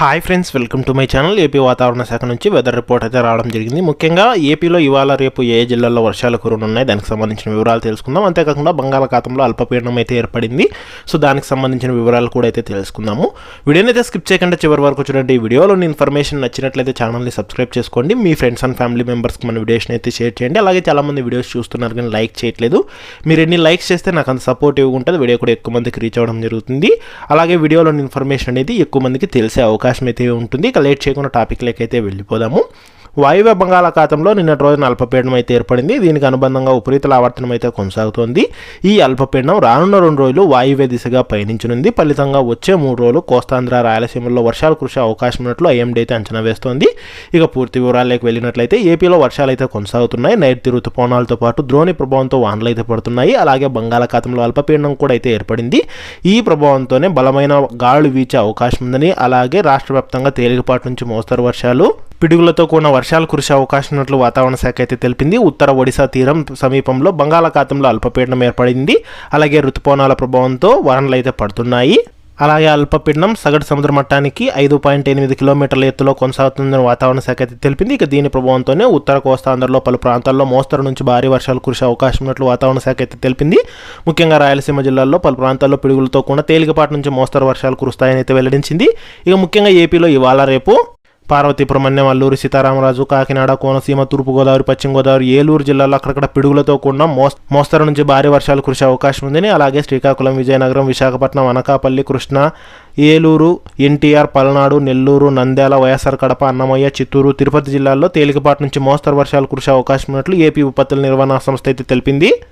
Hi friends welcome to my channel AP వాతావరణ శాఖ నుంచి వెదర్ రిపోర్ట్ అయితే రావడం జరిగింది. ముఖ్యంగా ఏపీలో ఇవాళ రేపు ఏ జిల్లాల్లో వర్షాలు కురనున్నాయి దానికి సంబంధించిన వివరాలు తెలుసుకుందాం. అంతేకాకుండా బంగాళాఖాతంలో అల్పపీడనం అయితే ఏర్పడింది. సో దానికి సంబంధించిన వివరాలు కూడా అయితే తెలుసుకుందాము. వీడియోని అయితే స్కిప్ చేయకుండా చివరి వరకు చూడండి. ఈ వీడియోలోని ఇన్ఫర్మేషన్ నచ్చినట్లయితే ఛానల్ని సబ్స్క్రైబ్ చేసుకోండి. మీ ఫ్రెండ్స్ అండ్ ఫ్యామిలీ మెంబర్స్కి మన వీడియోస్ని అయితే షేర్ చేయండి. అలాగే చాలామంది వీడియోస్ చూస్తున్నారు కానీ లైక్ చేయట్లేదు. మీరు ఎన్ని లైక్స్ చేస్తే నాకు అంత సపోర్టివ్గా ఉంటుంది. వీడియో కూడా ఎక్కువ మందికి రీచ్ అవ్వడం జరుగుతుంది. అలాగే వీడియోలోని ఇన్ఫర్మేషన్ అనేది ఎక్కువ మందికి తెలిసే అవకాశం అయితే ఉంటుంది. ఇక లేట్ చేయకుండా టాపిక్లోకి అయితే వెళ్ళిపోదాము. వాయువ్య బంగాళాఖాతంలో నిన్నటి రోజున అల్పపీడనం అయితే ఏర్పడింది. దీనికి అనుబంధంగా ఉపరితల ఆవర్తనం అయితే కొనసాగుతోంది. ఈ అల్పపీడనం రానున్న రెండు రోజులు వాయువ్య దిశగా పయనించనుంది. ఫలితంగా వచ్చే మూడు రోజులు కోస్తాంధ్ర రాయలసీమలో వర్షాలు కురిసే అవకాశం ఉన్నట్లు ఐఎండీ అయితే అంచనా వేస్తోంది. ఇక పూర్తి వివరాల్లోకి వెళ్ళినట్లయితే ఏపీలో వర్షాలు అయితే కొనసాగుతున్నాయి. నైరుతి ఋతుపవనాలతో పాటు ద్రోణి ప్రభావంతో వానలు అయితే పడుతున్నాయి. అలాగే బంగాళాఖాతంలో అల్పపీడనం కూడా అయితే ఏర్పడింది. ఈ ప్రభావంతోనే బలమైన గాలులు వీచే అవకాశం ఉందని అలాగే రాష్ట్ర వ్యాప్తంగా తేలికపాటి నుంచి మోస్తరు వర్షాలు పిడుగులతో కూడిన వర్షాలు కురిసే అవకాశం ఉన్నట్లు వాతావరణ శాఖ అయితే తెలిపింది. ఉత్తర ఒడిశా తీరం సమీపంలో బంగాళాఖాతంలో అల్పపీడనం ఏర్పడింది. అలాగే ఋతుపవనాల ప్రభావంతో వానలు అయితే పడుతున్నాయి. అలాగే అల్పపీడనం సగటు సముద్ర మట్టానికి ఐదు పాయింట్ ఎనిమిది కిలోమీటర్ల ఎత్తులో కొనసాగుతుందని వాతావరణ శాఖ అయితే తెలిపింది. ఇక దీని ప్రభావంతోనే ఉత్తర కోస్తాంధ్రలో పలు ప్రాంతాల్లో మోస్తరు నుంచి భారీ వర్షాలు కురిసే అవకాశం ఉన్నట్లు వాతావరణ శాఖ అయితే తెలిపింది. ముఖ్యంగా రాయలసీమ జిల్లాల్లో పలు ప్రాంతాల్లో పిడుగులతో కూడా తేలికపాటి నుంచి మోస్తరు వర్షాలు కురుస్తాయని అయితే వెల్లడించింది. ఇక ముఖ్యంగా ఏపీలో ఇవాళ రేపు పార్వతీపురం అన్యం అల్లూరి సీతారామరాజు కాకినాడ కోనసీమ తూర్పుగోదావరి పశ్చిమ గోదావరి ఏలూరు జిల్లాలో అక్కడక్కడ పిడుగులతో కూడిన మోస్ మోస్తరు నుంచి భారీ వర్షాలు కురిసే అవకాశం ఉందని అలాగే శ్రీకాకుళం విజయనగరం విశాఖపట్నం అనకాపల్లి కృష్ణా ఏలూరు ఎన్టీఆర్ పల్నాడు నెల్లూరు నంద్యాల వైఎస్ఆర్ కడప అన్నమయ్య చిత్తూరు తిరుపతి జిల్లాల్లో తేలికపాటి నుంచి మోస్తరు వర్షాలు కురిసే అవకాశం ఉన్నట్లు ఏపీ విపత్తుల నిర్వహణ సంస్థ అయితే తెలిపింది.